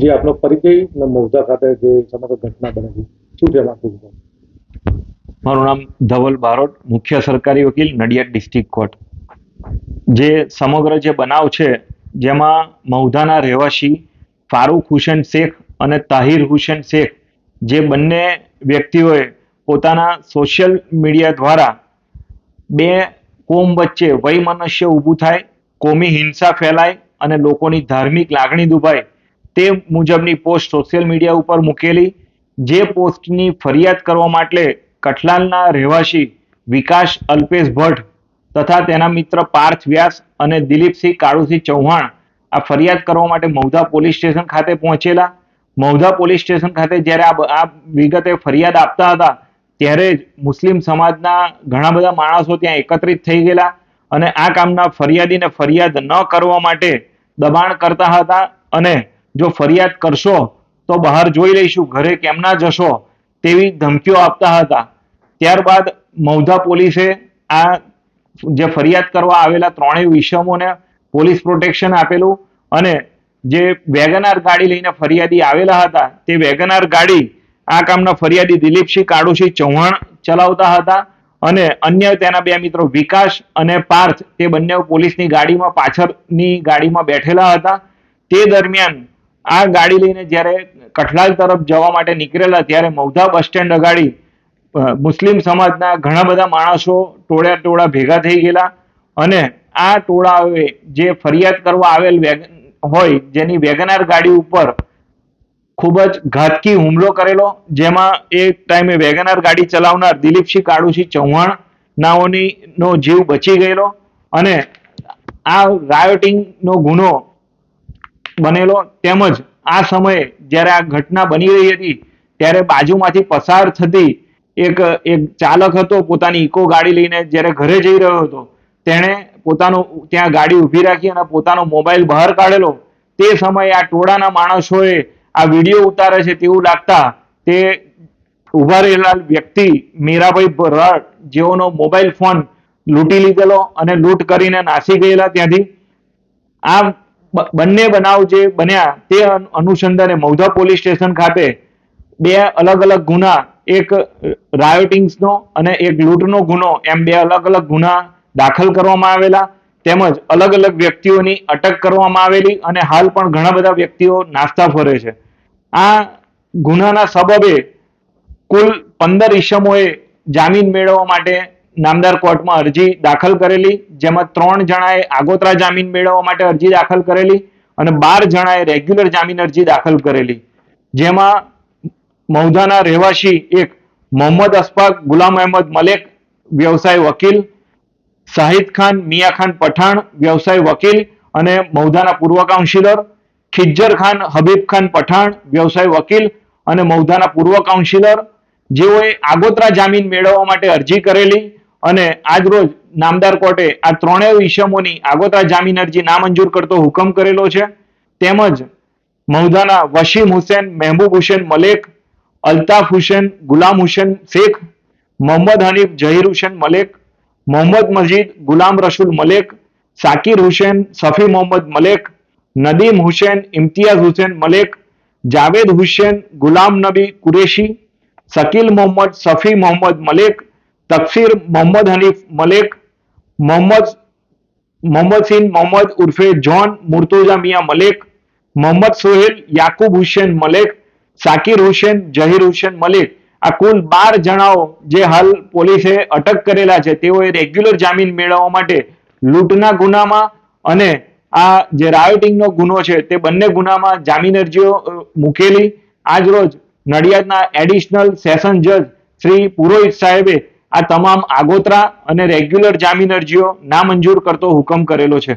જે આપણો પરિચય મૌજા ખાતે જે સમગ્ર ઘટના બનેલી શું કહેવા માંગુ મારું નામ ધવલ બારોટ, મુખ્ય સરકારી વકીલ, નડિયાદ ડિસ્ટ્રિક્ટ કોર્ટ. જે સમગ્ર જે બનાવ છે, જેમાં મૌધાના રહેવાસી ફારૂક હુસેન શેખ અને તાહિર હુસેન શેખ, જે બંને વ્યક્તિઓએ પોતાના સોશિયલ મીડિયા દ્વારા બે કોમ વચ્ચે વૈમનસ્ય ઊભું થાય, કોમી હિંસા ફેલાય અને લોકોની ધાર્મિક લાગણી દુભાય. તે મુજબની પોસ્ટ સોશિયલ મીડિયા ઉપર મૂકેલી. જે પોસ્ટની ફરિયાદ કરવા માટે કઠલાલના રહેવાસી વિકાસ અલ્પેશ ભટ્ટ તથા તેના મિત્ર પાર્થ વ્યાસ અને દિલીપસિંહ કાળુસિંહ ચૌહાણ આ ફરિયાદ કરવા માટે મૌધા પોલીસ સ્ટેશન ખાતે પહોંચેલા. મૌધા પોલીસ સ્ટેશન ખાતે જ્યારે આ આ વિગતે ફરિયાદ આપતા હતા, ત્યારે જ મુસ્લિમ સમાજના ઘણા બધા માણસો ત્યાં એકત્રિત થઈ ગયેલા અને આ કામના ફરિયાદીને ફરિયાદ ન કરવા માટે દબાણ કરતા હતા અને જો ફરિયાદ કરશો તો બહાર જોઈ લઈશું, ઘરે કેમ ના જશો તેવી ધમકીઓ આપતા હતા. ત્યારબાદ મૌધા પોલીસે આ જે ફરિયાદ કરવા આવેલા ત્રણેય વિષમોને પોલીસ પ્રોટેક્શન આપેલું અને જે વેગનાર ગાડી લઈને ફરિયાદી આવેલા હતા તે વેગનાર ગાડી આ કામના ફરિયાદી દિલીપસિંહ કાળુસિંહ ચૌહાણ ચલાવતા હતા અને અન્ય તેના બે મિત્રો વિકાસ અને પાર્થ તે બંને પોલીસની ગાડીમાં પાછળની ગાડીમાં બેઠેલા હતા. તે દરમિયાન આ ગાડી લઈને જ્યારે કઠલાલ તરફ જવા માટે નીકળેલા, ત્યારે મૌધા બસ સ્ટેન્ડ અગાડી મુસ્લિમ સમાજના ઘણા બધા માણસો ટોળા ટોળા ભેગા થઈ ગયેલા અને આ ટોળાઓએ જે ફરિયાદ કરવા આવેલ વેગન હોય, જેની વેગનાર ગાડી ઉપર ખૂબ જ ઘાતકી હુમલો કરેલો, જેમાં એ ટાઈમે વેગનાર ગાડી ચલાવનાર દિલીપસિંહ કાળુસિંહ ચૌહાણ નાઓની નો જીવ બચી ગયેલો અને આ રાયોટિંગ નો ગુનો બનેલો તેમજ આ સમયે જ્યારે આ ઘટના બની રહી હતી, ત્યારે બાજુમાંથી પસાર થતી એક એક ચાલક હતો, પોતાની ઇકો ગાડી લઈને જ્યારે ઘરે જઈ રહ્યો હતો, તેણે પોતાનું ત્યાં ગાડી ઊભી રાખી અને પોતાનો મોબાઈલ બહાર કાઢેલો. તે સમયે આ ટોળાના માણસોએ આ વીડિયો ઉતારે છે તેવું લાગતા તે ઊભા રહેલા વ્યક્તિ મીરાભાઈ ભરવાડ જેઓનો મોબાઈલ ફોન લૂંટી લીધેલો અને લૂંટ કરીને નાસી ગયેલા ત્યાંથી. આ બંને બનાવ જે બન્યા તે અનુસંધાને મૌધા પોલીસ સ્ટેશન ખાતે બે અલગ અલગ ગુના, એક રાયોટિંગ્સનો અને એક લૂંટનો ગુનો, એમ બે અલગ અલગ ગુના દાખલ કરવામાં આવેલા. તેમજ અલગ અલગ વ્યક્તિઓની અટક કરવામાં આવેલી અને હાલ પણ ઘણા બધા વ્યક્તિઓ નાસ્તા ફરે છે. આ ગુનાના સબબે કુલ પંદર ઈસમોએ જામીન મેળવવા માટે નામદાર કોર્ટમાં અરજી દાખલ કરેલી, જેમાં ત્રણ જણાએ આગોતરા જામીન મેળવવા માટે અરજી દાખલ કરેલી અને બાર જણાએ રેગ્યુલર જામીન અરજી દાખલ કરેલી. જેમાં મૌધાના રહેવાસી એક મોહમ્મદ અશફાક, ગુલામ અહેમદ મલેક, વ્યવસાય વકીલ, શાહિદ ખાન, મિયા ખાન પઠાણ, વ્યવસાય વકીલ અને મૌધાના પૂર્વ કાઉન્સિલર, ખિજ્જર ખાન, હબીબ ખાન પઠાણ, વ્યવસાય વકીલ અને મૌધાના પૂર્વ કાઉન્સિલર. જેઓએ આગોતરા જામીન મેળવવા માટે અરજી કરેલી અને આજ રોજ નામદાર કોર્ટે આ ત્રણેય ઈસમોની આગોતરા જામીન અરજી નામંજૂર કરતો હુકમ કરેલો છે. તેમજ મૌદાના વસીમ હુસેન, મહેબૂબ હુસેન, મલેક, અલ્તાફ હુસેન, ગુલામ હુસેન શેખ, મોહમ્મદ હનીફ, જહીર હુસેન મલેક, મોહમ્મદ મજીદ, ગુલામ રસુલ મલેક, સાકિર હુસેન, સફી મોહમ્મદ મલેક, નદીમ હુસેન, ઇમ્તિયાઝ હુસેન મલેક, જાવેદ હુસેન, ગુલામ નબી કુરેશી શકીલ મોહમ્મદ, સફી મોહમ્મદ મલેક તકસીર મોહમ્મદ હનીફ મલેક, મોહમ્મદ મોહમ્મદ સિન મોહમ્મદ ઉર્ફે જોન, મુર્તુઝા મિયા મલેક, મોહમ્મદ સોહેલ, યાકુબ હુસેન મલેક, સાકિર હુસેન, જહીર હુસેન મલેક. આ કુલ બાર જણાઓ જે હાલ પોલીસે અટક કરેલા છે, તેઓએ રેગ્યુલર જામીન મેળવવા માટે લૂંટના ગુનામાં અને આ જે રાયોટિંગનો ગુનો છે, તે બંને ગુનામાં જામીન અરજીઓ મૂકેલી. મૂકેલી આજરોજ નડિયાદના એડિશનલ સેશન જજ શ્રી પુરોહિત સાહેબે આ તમામ આગોતરા અને રેગ્યુલર જામીન અરજીઓ નામંજૂર કરતો હુકમ કરેલો છે.